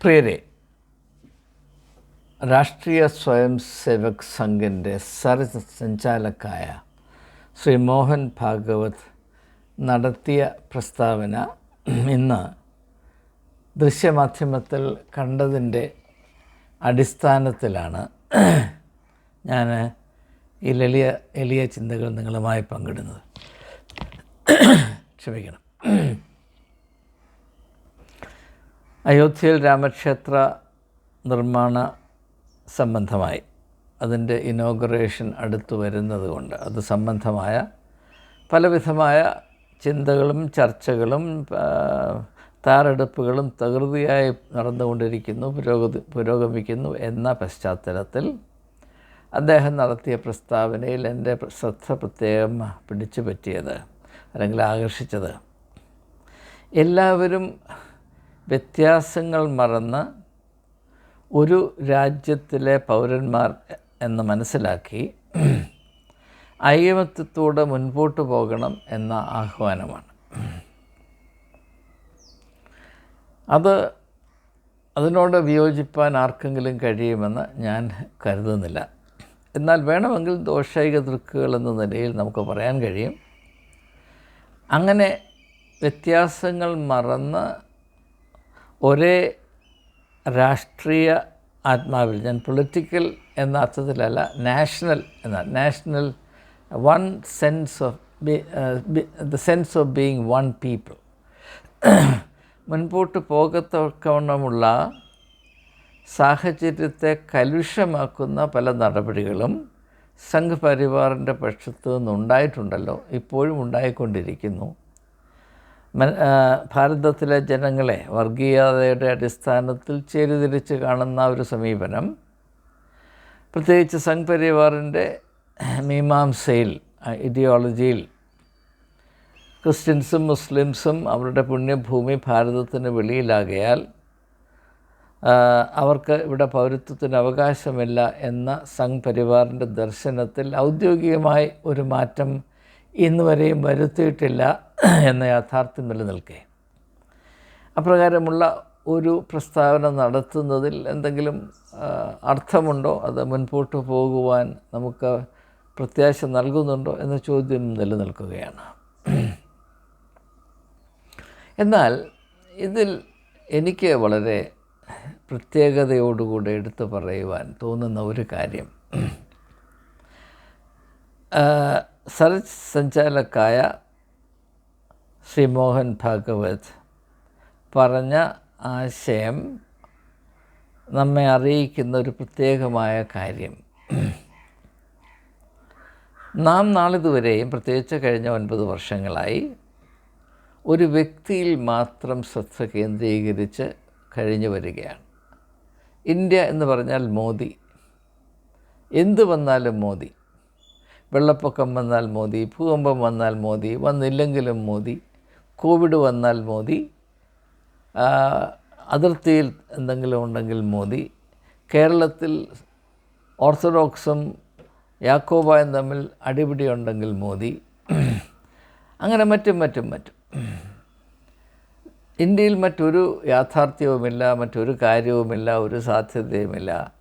പ്രിയരെ രാഷ്ട്രീയ സ്വയം സേവക് സംഘിന്റെ സർസഞ്ചാലക്കായ ശ്രീ മോഹൻ ഭാഗവത് നടത്തിയ പ്രസ്താവന ഇന്ന് ദൃശ്യമാധ്യമത്തിൽ കണ്ടതിന്റെ അടിസ്ഥാനത്തിലാണ് ഞാൻ ഈ ലളിയ എളിയ ചിന്തകൾ നിങ്ങളുമായി പങ്കിടുന്നത്. ക്ഷമിക്കണം. അയോധ്യയിൽ രാമക്ഷേത്ര നിർമ്മാണ സംബന്ധമായി അതിന്റെ ഇനോഗ്രേഷൻ അടുത്തു വരുന്നത് കൊണ്ട് അത് സംബന്ധമായ പലവിധമായ ചിന്തകളും ചർച്ചകളും തയ്യാറെടുപ്പുകളും തകൃതിയായി നടന്നുകൊണ്ടിരിക്കുന്നു പുരോഗതി പുരോഗമിക്കുന്നു എന്ന പശ്ചാത്തലത്തിൽ അദ്ദേഹം നടത്തിയ പ്രസ്താവനയിൽ എന്റെ ശ്രദ്ധ പ്രത്യേകം പിടിച്ചു പറ്റിയത് അല്ലെങ്കിൽ ആകർഷിച്ചത് എല്ലാവരും വ്യത്യാസങ്ങൾ മറന്ന് ഒരു രാജ്യത്തിലെ പൗരന്മാർ എന്ന് മനസ്സിലാക്കി ഐകമത്യത്തോടെ മുൻപോട്ട് പോകണം എന്ന ആഹ്വാനമാണ്. അത് അതിനോട് വിയോജിപ്പാൻ ആർക്കെങ്കിലും കഴിയുമെന്ന് ഞാൻ കരുതുന്നില്ല. എന്നാൽ വേണമെങ്കിൽ ദോഷൈക ദൃക്കുകൾ എന്ന നിലയിൽ നമുക്ക് പറയാൻ കഴിയും. അങ്ങനെ വ്യത്യാസങ്ങൾ മറന്ന് ഒരേ രാഷ്ട്രീയ ആത്മാവിൽ ഞാൻ പൊളിറ്റിക്കൽ എന്ന അർത്ഥത്തിലല്ല നാഷണൽ എന്ന national one sense of the sense of being one people മുൻപോട്ട് പോകത്തക്കവണ്ണമുള്ള സാഹചര്യത്തെ കലുഷമാക്കുന്ന പല നടപടികളും സംഘപരിവാറിന്റെ പക്ഷത്തു നിന്നുണ്ടായിട്ടുണ്ടല്ലോ ഇപ്പോഴും ഉണ്ടായിക്കൊണ്ടിരിക്കുന്നു. ഭാരതത്തിലെ ജനങ്ങളെ വർഗീയതയുടെ അടിസ്ഥാനത്തിൽ ചേരുതിരിച്ച് കാണുന്ന ഒരു സമീപനം. പ്രത്യേകിച്ച് സംഘ് പരിവാറിന്റെ മീമാംസയിൽ ഇഡിയോളജിയിൽ ക്രിസ്ത്യൻസും മുസ്ലിംസും അവരുടെ പുണ്യഭൂമി ഭാരതത്തിന് വെളിയിലാകയാൽ അവർക്ക് ഇവിടെ പൗരത്വത്തിന് അവകാശമില്ല എന്ന സംഘ് പരിവാറിന്റെ ദർശനത്തിൽ ഔദ്യോഗികമായി ഒരു മാറ്റം ഇന്ന് വരെയും വരുത്തിയിട്ടില്ല എന്ന യാഥാർത്ഥ്യം നിലനിൽക്കെ. അപ്രകാരമുള്ള ഒരു പ്രസ്താവന നടത്തുന്നതിൽ എന്തെങ്കിലും അർത്ഥമുണ്ടോ? അത് മുൻപോട്ട് പോകുവാൻ നമുക്ക് പ്രത്യാശ നൽകുന്നുണ്ടോ എന്ന ചോദ്യം നിലനിൽക്കുകയാണ്. എന്നാൽ ഇതിൽ എനിക്ക് വളരെ പ്രത്യേകതയോടുകൂടെ എടുത്തു പറയുവാൻ തോന്നുന്ന ഒരു കാര്യം. സർച്ച് സഞ്ചാലക്കായ ശ്രീ മോഹൻ ഭാഗവത് പറഞ്ഞ ആശയം നമ്മെ അറിയിക്കുന്ന ഒരു പ്രത്യേകമായ കാര്യം. നാം നാളിതുവരെയും പ്രത്യേകിച്ച് കഴിഞ്ഞ ഒൻപത് വർഷങ്ങളായി ഒരു വ്യക്തിയിൽ മാത്രം ശ്രദ്ധ കേന്ദ്രീകരിച്ച് കഴിഞ്ഞു വരികയാണ്. ഇന്ത്യ എന്ന് പറഞ്ഞാൽ മോദി. എന്തു വന്നാലും മോദി. വെള്ളപ്പൊക്കം വന്നാൽ മോദി ഭൂകമ്പം വന്നാൽ മോദി വന്നില്ലെങ്കിലും മോദി കോവിഡ് വന്നാൽ മോദി അതിർത്തിയിൽ എന്തെങ്കിലും ഉണ്ടെങ്കിൽ മോദി കേരളത്തിൽ ഓർത്തഡോക്സും യാക്കോബായും തമ്മിൽ അടിപിടി ഉണ്ടെങ്കിൽ മോദി അങ്ങനെ മറ്റും മറ്റും മറ്റും. ഇന്ത്യയിൽ മറ്റൊരു യാഥാർത്ഥ്യവുമില്ല മറ്റൊരു കാര്യവുമില്ല ഒരു സാധ്യതയുമില്ല.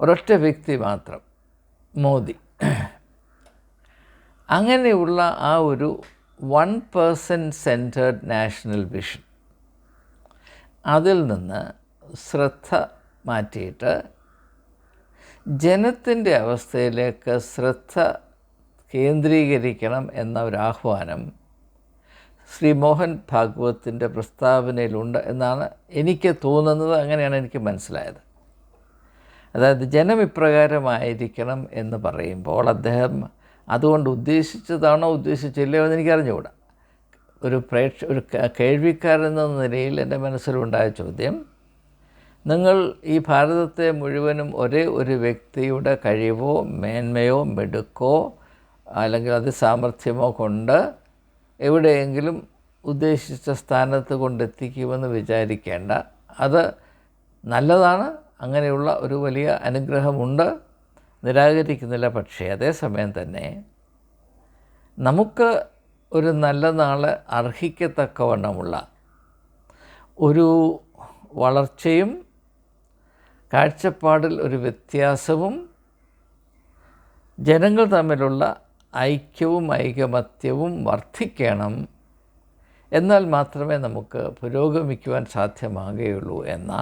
ഒരൊറ്റ വ്യക്തി മാത്രം മോദി. അങ്ങനെയുള്ള ആ ഒരു one person centred national vision അതിൽ നിന്ന് ശ്രദ്ധ മാറ്റിയിട്ട് ജനത്തിന്റെ അവസ്ഥയിലേക്ക് ശ്രദ്ധ കേന്ദ്രീകരിക്കണം എന്ന ഒരു ആഹ്വാനം ശ്രീ മോഹൻ ഭാഗവത്തിന്റെ പ്രസ്താവനയിലുണ്ട് എന്നാണ് എനിക്ക് തോന്നുന്നത് അങ്ങനെയാണ് എനിക്ക് മനസ്സിലായത്. അതായത് ജനം ഇപ്രകാരമായിരിക്കണം എന്ന് പറയുമ്പോൾ അദ്ദേഹം അതുകൊണ്ട് ഉദ്ദേശിച്ചതാണോ ഉദ്ദേശിച്ചില്ലയോ എന്ന് എനിക്കറിഞ്ഞുകൂടാ. ഒരു പ്രേക്ഷ ഒരു കേൾവിക്കാരെന്ന നിലയിൽ എന്റെ മനസ്സിലുണ്ടായ ചോദ്യം നിങ്ങൾ ഈ ഭാരതത്തെ മുഴുവനും ഒരേ ഒരു വ്യക്തിയുടെ കഴിവോ മേന്മയോ മെടുക്കോ അല്ലെങ്കിൽ അതിസാമർഥ്യമോ കൊണ്ട് എവിടെയെങ്കിലും ഉദ്ദേശിച്ച സ്ഥാനത്ത് കൊണ്ടെത്തിക്കുമെന്ന് വിചാരിക്കേണ്ട. അത് നല്ലതാണ്. അങ്ങനെയുള്ള ഒരു വലിയ അനുഗ്രഹമുണ്ട്. നിരാകരിക്കുന്നില്ല. പക്ഷേ അതേസമയം തന്നെ നമുക്ക് ഒരു നല്ല നാൾ അർഹിക്കത്തക്കവണ്ണമുള്ള ഒരു വളർച്ചയും കാഴ്ചപ്പാടിൽ ഒരു വ്യത്യാസവും ജനങ്ങൾ തമ്മിലുള്ള ഐക്യവും ഐകമത്യവും വർദ്ധിക്കണം എന്നാൽ മാത്രമേ നമുക്ക് പുരോഗമിക്കുവാൻ സാധ്യമാകുകയുള്ളൂ എന്ന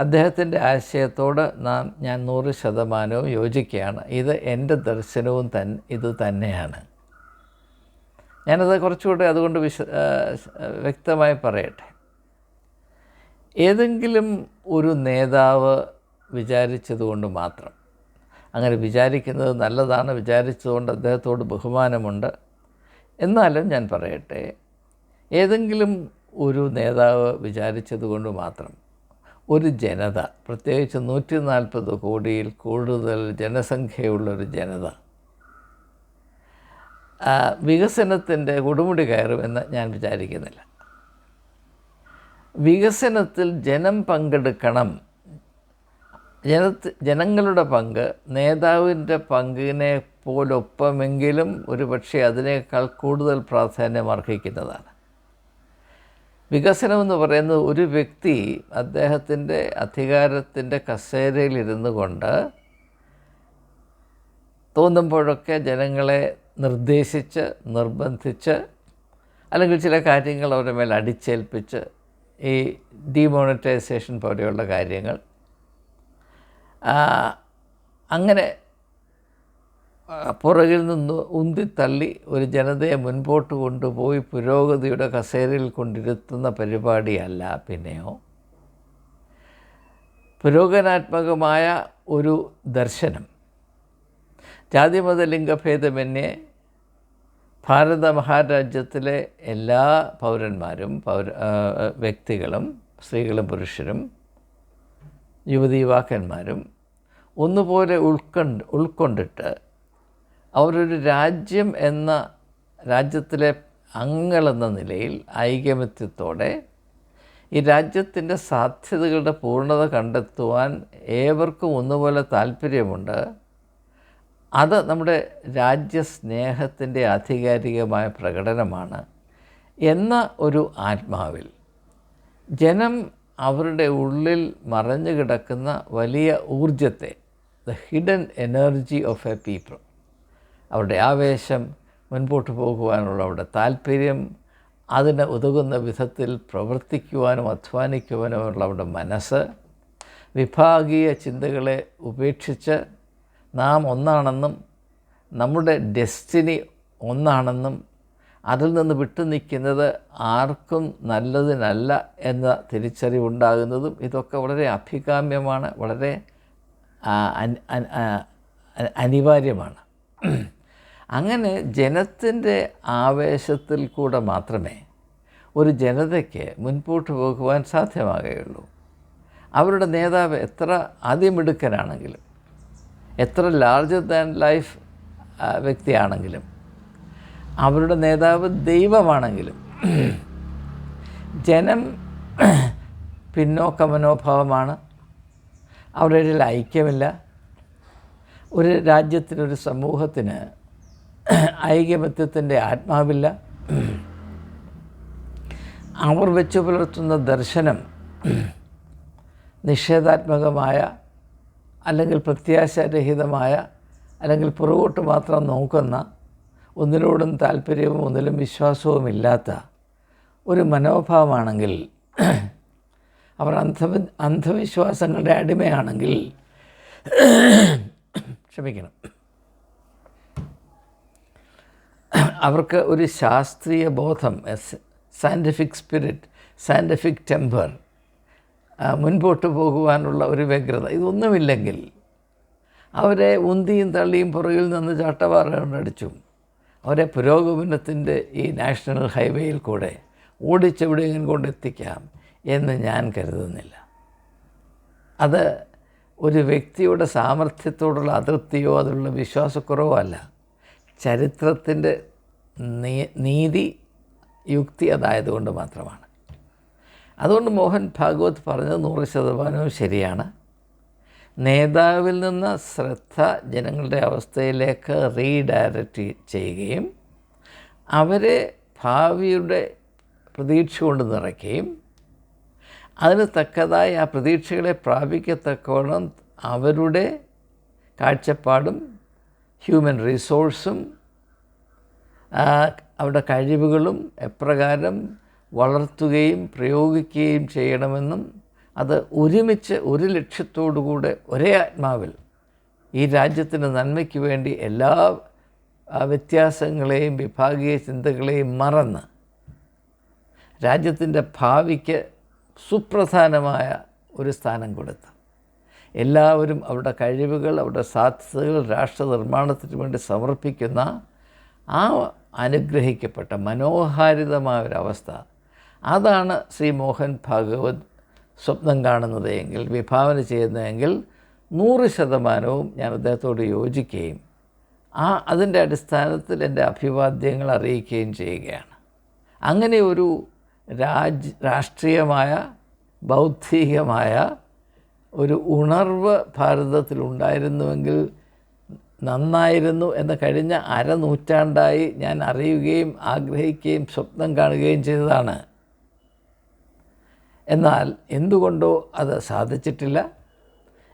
അദ്ദേഹത്തിന്റെ ആശയത്തോട് നാം ഞാൻ നൂറ് ശതമാനവും യോജിക്കുകയാണ്. ഇത് എന്റെ ദർശനവും തൻ ഇത് തന്നെയാണ്. ഞാനത് കുറച്ചുകൂടെ അതുകൊണ്ട് വിശ വ്യക്തമായി പറയട്ടെ. ഏതെങ്കിലും ഒരു നേതാവ് വിചാരിച്ചതുകൊണ്ട് മാത്രം അങ്ങനെ വിചാരിക്കുന്നത് നല്ലതാണ് വിചാരിച്ചതുകൊണ്ട് അദ്ദേഹത്തോട് ബഹുമാനമുണ്ട്. എന്നാലും ഞാൻ പറയട്ടെ ഏതെങ്കിലും ഒരു നേതാവ് വിചാരിച്ചതുകൊണ്ട് മാത്രം ഒരു ജനത പ്രത്യേകിച്ച് നൂറ്റി നാൽപ്പത് കോടിയിൽ കൂടുതൽ ജനസംഖ്യയുള്ളൊരു ജനത. വികസനത്തിന്റെ കൊടുമുടി കയറുമെന്ന് ഞാൻ വിചാരിക്കുന്നില്ല. വികസനത്തിൽ ജനം പങ്കെടുക്കണം. ജന ജനങ്ങളുടെ പങ്ക് നേതാവിന്റെ പങ്കിനെ പോലൊപ്പമെങ്കിലും ഒരു പക്ഷേ അതിനേക്കാൾ കൂടുതൽ പ്രാധാന്യം അർഹിക്കുന്നതാണ് വികസനം എന്ന് പറയുന്നത് ഒരു വ്യക്തി അദ്ദേഹത്തിന്റെ അധികാരത്തിന്റെ കസേരയിലിരുന്നു കൊണ്ട് തോന്നുമ്പോഴൊക്കെ ജനങ്ങളെ നിർദ്ദേശിച്ച് നിർബന്ധിച്ച് അല്ലെങ്കിൽ ചില കാര്യങ്ങൾ അവരുടെ മേൽ അടിച്ചേൽപ്പിച്ച് ഈ ഡിമോണിറ്റൈസേഷൻ പോലെയുള്ള കാര്യങ്ങൾ അങ്ങനെ പുറകിൽ നിന്ന് ഉന്തിത്തള്ളി ഒരു ജനതയെ മുൻപോട്ട് കൊണ്ടുപോയി പുരോഗതിയുടെ കസേരയിൽ കൊണ്ടിരുത്തുന്ന പരിപാടിയല്ല പിന്നെയോ? പുരോഗനാത്മകമായ ഒരു ദർശനം. ജാതിമത ലിംഗഭേദമന്യേ ഭാരത മഹാരാജ്യത്തിലെ എല്ലാ പൗരന്മാരും പൗര വ്യക്തികളും സ്ത്രീകളും പുരുഷരും യുവതി യുവാക്കന്മാരും ഒന്നുപോലെ ഉൾക്കൊണ്ട് ഉൾക്കൊണ്ടിട്ട് അവരൊരു രാജ്യം എന്ന രാജ്യത്തിലെ അംഗങ്ങളെന്ന നിലയിൽ ഐകമത്യത്തോടെ ഈ രാജ്യത്തിന്റെ സാധ്യതകളുടെ പൂർണത കണ്ടെത്തുവാൻ ഏവർക്കും ഒന്നുപോലെ താല്പര്യമുണ്ട്. അത് നമ്മുടെ രാജ്യസ്നേഹത്തിന്റെ ആധികാരികമായ പ്രകടനമാണ് എന്ന ഒരു ആത്മാവിൽ. ജനം അവരുടെ ഉള്ളിൽ മറഞ്ഞു കിടക്കുന്ന വലിയ ഊർജത്തെ the hidden energy of a people അവരുടെ ആവേശം മുൻപോട്ട് പോകുവാനുള്ള അവരുടെ താല്പര്യം അതിന് ഉതകുന്ന വിധത്തിൽ പ്രവർത്തിക്കുവാനും അധ്വാനിക്കുവാനുമുള്ള അവരുടെ മനസ്സ് വിഭാഗീയ ചിന്തകളെ ഉപേക്ഷിച്ച് നാം ഒന്നാണെന്നും നമ്മുടെ ഡെസ്റ്റിനി ഒന്നാണെന്നും അതിൽ നിന്ന് വിട്ടു നിൽക്കുന്നത് ആർക്കും നല്ലതിനല്ല എന്ന തിരിച്ചറിവുണ്ടാകുന്നതും ഇതൊക്കെ വളരെ അഭികാമ്യമാണ് വളരെ അനിവാര്യമാണ്. അങ്ങനെ ജനത്തിന്റെ ആവേശത്തിൽ കൂടെ മാത്രമേ ഒരു ജനതയ്ക്ക് മുൻപോട്ട് പോകുവാൻ സാധ്യമാകുകയുള്ളൂ. അവരുടെ നേതാവ് എത്ര അതിമിടുക്കനാണെങ്കിലും എത്ര ലാർജർ ദാൻ ലൈഫ് വ്യക്തിയാണെങ്കിലും അവരുടെ നേതാവ് ദൈവമാണെങ്കിലും ജനം പിന്നോക്ക മനോഭാവമാണ് അവരുടെ ഐക്യമില്ല. ഒരു രാജ്യത്തിനൊരു സമൂഹത്തിന് ഐക്യമത്യത്തിന്റെ ആത്മാവില്ല. അവർ വെച്ച് പുലർത്തുന്ന ദർശനം നിഷേധാത്മകമായ അല്ലെങ്കിൽ പ്രത്യാശാരഹിതമായ അല്ലെങ്കിൽ പുറകോട്ട് മാത്രം നോക്കുന്ന ഒന്നിനോടും താല്പര്യവും ഒന്നിലും വിശ്വാസവും ഇല്ലാത്ത ഒരു മനോഭാവമാണെങ്കിൽ അവർ അന്ധ അന്ധവിശ്വാസങ്ങളുടെ അടിമയാണെങ്കിൽ ക്ഷമിക്കണം. അവർക്ക് ഒരു ശാസ്ത്രീയ ബോധം സയന്റിഫിക് സ്പിരിറ്റ് സയന്റിഫിക് ടെമ്പർ മുൻപോട്ട് പോകുവാനുള്ള ഒരു വ്യഗ്രത. ഇതൊന്നുമില്ലെങ്കിൽ അവരെ ഉന്തിയും തള്ളിയും പുറകിൽ നിന്ന് ചാട്ടവാറ അവരെ പുരോഗമനത്തിന്റെ ഈ നാഷണൽ ഹൈവേയിൽ കൂടെ ഓടിച്ചെവിടെയെങ്കിലും കൊണ്ടെത്തിക്കാം എന്ന് ഞാൻ കരുതുന്നില്ല. അത് ഒരു വ്യക്തിയുടെ സാമർഥ്യത്തോടുള്ള അതൃപ്തിയോ അതിലുള്ള വിശ്വാസക്കുറവോ അല്ല. ചരിത്രത്തിന്റെ നീതി യുക്തി അതായതുകൊണ്ട് മാത്രമാണ്. അതുകൊണ്ട് മോഹൻ ഭാഗവത് പറഞ്ഞത് നൂറ് ശതമാനവും ശരിയാണ്. നേതാവിൽ നിന്ന് ശ്രദ്ധ ജനങ്ങളുടെ അവസ്ഥയിലേക്ക് റീഡയറക്റ്റ് ചെയ്യുകയും അവരെ ഭാവിയുടെ പ്രതീക്ഷ കൊണ്ട് നിറയ്ക്കുകയും അതിന് തക്കതായി ആ പ്രതീക്ഷകളെ പ്രാപിക്കത്തക്കവണ്ണം അവരുടെ കാഴ്ചപ്പാടും ഹ്യൂമൻ റിസോഴ്സും അവരുടെ കഴിവുകളും എപ്രകാരം വളർത്തുകയും പ്രയോഗിക്കുകയും ചെയ്യണമെന്നും അത് ഒരുമിച്ച് ഒരു ലക്ഷ്യത്തോടുകൂടെ ഒരേ ആത്മാവിൽ ഈ രാജ്യത്തിന്റെ നന്മയ്ക്ക് വേണ്ടി എല്ലാ വ്യത്യാസങ്ങളെയും വിഭാഗീയ ചിന്തകളെയും മറന്ന് രാജ്യത്തിന്റെ ഭാവിക്ക് സുപ്രധാനമായ ഒരു സ്ഥാനം കൊടുത്ത് എല്ലാവരും അവരുടെ കഴിവുകൾ അവരുടെ സാധ്യതകൾ രാഷ്ട്ര നിർമ്മാണത്തിന് വേണ്ടി സമർപ്പിക്കുന്ന ആ അനുഗ്രഹിക്കപ്പെട്ട മനോഹാരിതമായ ഒരവസ്ഥ അതാണ് ശ്രീ മോഹൻ ഭാഗവത് സ്വപ്നം കാണുന്നത് എങ്കിൽ വിഭാവന ചെയ്യുന്നതെങ്കിൽ നൂറ് ശതമാനവും ഞാൻ അദ്ദേഹത്തോട് യോജിക്കുകയും ആ അതിന്റെ അടിസ്ഥാനത്തിൽ എന്റെ അഭിവാദ്യങ്ങൾ അറിയിക്കുകയും ചെയ്യുകയാണ്. അങ്ങനെ ഒരു രാജ് രാഷ്ട്രീയമായ ബൗദ്ധികമായ ഒരു ഉണർവ് ഭാരതത്തിലുണ്ടായിരുന്നുവെങ്കിൽ നന്നായിരുന്നു എന്ന് കഴിഞ്ഞ അരനൂറ്റാണ്ടായി ഞാൻ അറിയുകയും ആഗ്രഹിക്കുകയും സ്വപ്നം കാണുകയും ചെയ്തതാണ്. എന്നാൽ എന്തുകൊണ്ടോ അത് സാധിച്ചിട്ടില്ല.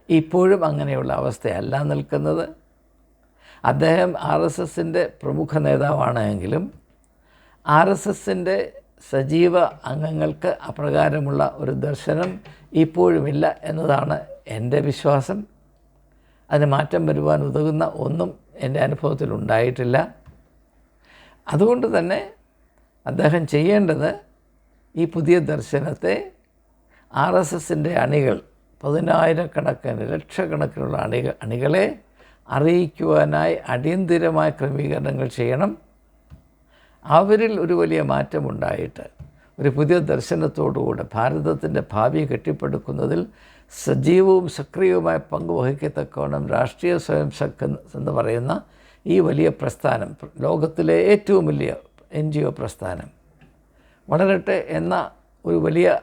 ഇപ്പോഴും അങ്ങനെയുള്ള അവസ്ഥയല്ല നിൽക്കുന്നത്. അദ്ദേഹം ആർ എസ് എസിന്റെ പ്രമുഖ നേതാവാണെങ്കിലും ആർ എസ് എസിന്റെ സജീവ അംഗങ്ങൾക്ക് അപ്രകാരമുള്ള ഒരു ദർശനം ഇപ്പോഴുമില്ല എന്നതാണ് എന്റെ വിശ്വാസം. അതിന് മാറ്റം വരുവാൻ ഉതകുന്ന ഒന്നും എന്റെ അനുഭവത്തിൽ ഉണ്ടായിട്ടില്ല. അതുകൊണ്ട് തന്നെ അദ്ദേഹം ചെയ്യേണ്ടത് ഈ പുതിയ ദർശനത്തെ ആർ എസ് എസിന്റെ അണികൾ പതിനായിരക്കണക്കിന് ലക്ഷക്കണക്കിനുള്ള അണികൾ അണികളെ അറിയിക്കുവാനായി അടിയന്തിരമായ ക്രമീകരണങ്ങൾ ചെയ്യണം. അവരിൽ ഒരു വലിയ മാറ്റമുണ്ടായിട്ട് ഒരു പുതിയ ദർശനത്തോടുകൂടെ ഭാരതത്തിന്റെ ഭാവി കെട്ടിപ്പടുക്കുന്നതിൽ സജീവവും സക്രിയവുമായ പങ്ക് വഹിക്കത്തക്കവണ്ണം രാഷ്ട്രീയ സ്വയം സഖ് എന്ന് പറയുന്ന ഈ വലിയ പ്രസ്ഥാനം ലോകത്തിലെ ഏറ്റവും വലിയ എൻ ജി ഒ പ്രസ്ഥാനം. വളരട്ടെ എന്ന ഒരു വലിയ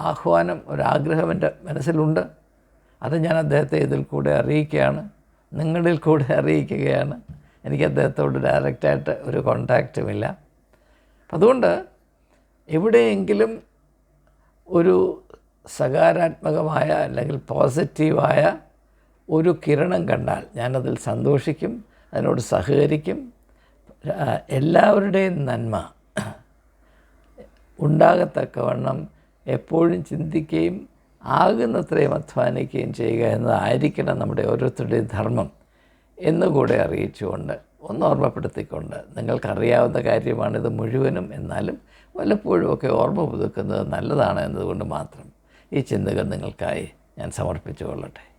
ആഹ്വാനം ഒരാഗ്രഹം എന്റെ മനസ്സിലുണ്ട്. അത് ഞാൻ അദ്ദേഹത്തെ ഇതിൽ കൂടെ അറിയിക്കുകയാണ്. നിങ്ങളിൽ കൂടെ അറിയിക്കുകയാണ്. എനിക്ക് അദ്ദേഹത്തോട് ഡയറക്റ്റായിട്ട് ഒരു കോണ്ടാക്റ്റുമില്ല അതുകൊണ്ട് എവിടെയെങ്കിലും ഒരു സകാരാത്മകമായ അല്ലെങ്കിൽ പോസിറ്റീവായ ഒരു കിരണം കണ്ടാൽ ഞാനതിൽ സന്തോഷിക്കും അതിനോട് സഹകരിക്കും. എല്ലാവരുടെയും നന്മ ഉണ്ടാകത്തക്കവണ്ണം എപ്പോഴും ചിന്തിക്കുകയും ആകുന്നത്രയും അധ്വാനിക്കുകയും ചെയ്യുക എന്നതായിരിക്കണം നമ്മുടെ ഓരോരുത്തരുടെയും ധർമ്മം എന്നുകൂടെ അറിയിച്ചുകൊണ്ട് ഒന്ന് ഓർമ്മപ്പെടുത്തിക്കൊണ്ട് നിങ്ങൾക്കറിയാവുന്ന കാര്യമാണിത് മുഴുവനും. എന്നാലും വല്ലപ്പോഴും ഒക്കെ ഓർമ്മ പുതുക്കുന്നത് നല്ലതാണ് എന്നതുകൊണ്ട് മാത്രം. ഈ ചിന്തകൾ നിങ്ങൾക്കായി ഞാൻ സമർപ്പിച്ചു കൊള്ളട്ടെ